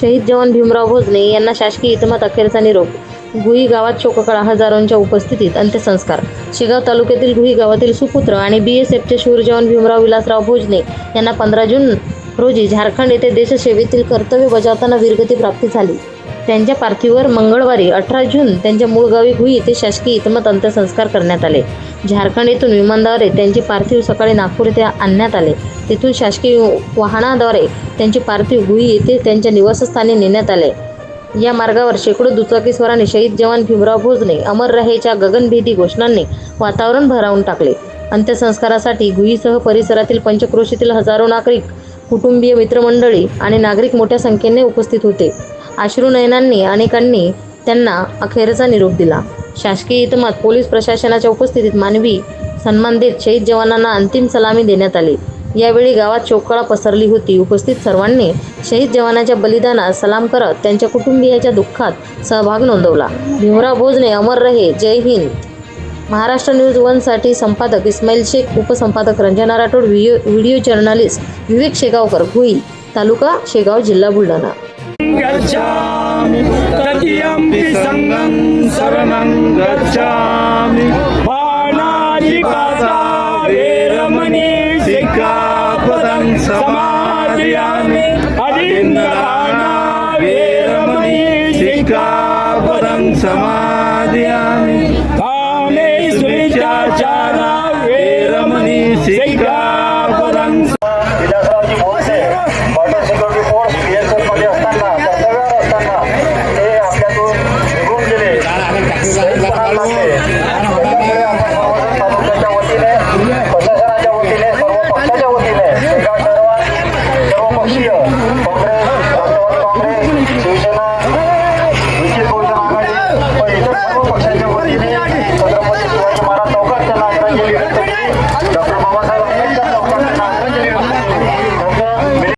शहीद जवान भीमराव भोजने यांना शासकीय इतमात अखेरचा निरोप. गुही गावात शोककळा हजारोंच्या उपस्थितीत अंत्यसंस्कार. शेगाव तालुक्यातील गुही गावातील सुपुत्र आणि बी एस एफचे शूर जवान भीमराव विलासराव भोजने यांना पंधरा जून रोजी झारखंड येथे देशसेवेतील कर्तव्य बजावताना वीरगती प्राप्ती झाली. त्यांच्या पार्थिवावर मंगळवारी अठरा जून त्यांच्या मूळ गावी गुही येथे शासकीय इतमत अंत्यसंस्कार करण्यात आले. झारखंड येथून विमानाद्वारे त्यांचे पार्थिव सकाळी नागपूर येथे आणण्यात आले. तेथून शासकीय वाहनाद्वारे त्यांचे पार्थिव गुही येथे त्यांच्या निवासस्थानी नेण्यात आले. या मार्गावर शेकडो दुचाकीस्वारांनी शहीद जवान भीमराव भोजने अमर रहेच्या गगनभेदी घोषणांनी वातावरण भरावून टाकले. अंत्यसंस्कारासाठी गुहीसह परिसरातील पंचक्रोशीतील हजारो नागरिक कुटुंबीय मित्रमंडळी आणि नागरिक मोठ्या संख्येने उपस्थित होते. अश्रुनयनांनी अनेकांनी त्यांना अखेरचा निरोप दिला. शासकीय इतमात पोलीस प्रशासनाच्या उपस्थितीत मानवी सन्मान देत शहीद जवानांना अंतिम सलामी देण्यात आली. यावेळी गावात शोककळा पसरली होती. उपस्थित सर्वांनी शहीद जवानाच्या बलिदानास सलाम करत त्यांच्या कुटुंबियाच्या दुःखात सहभाग नोंदवला. भीमराव भोजने अमर रहे. जय हिंद. महाराष्ट्र न्यूज वनसाठी संपादक Ismail Shaikh उपसंपादक Ranjana Rathod video video journalist Vivek Shegaonkar भुई तालुका शेगाव जिल्हा बुलढाणा. गच्छामि। तदीयम्पि सङ्गं शरणं गच्छामि। पाणादिपाता वेरमणि सिक्खापदं समादयामि। अदिन्दराणा वेरमणि सिक्खापदं समादयामि। कामे सुविचाचारा वेरमणि सिक्खापदं Yeah.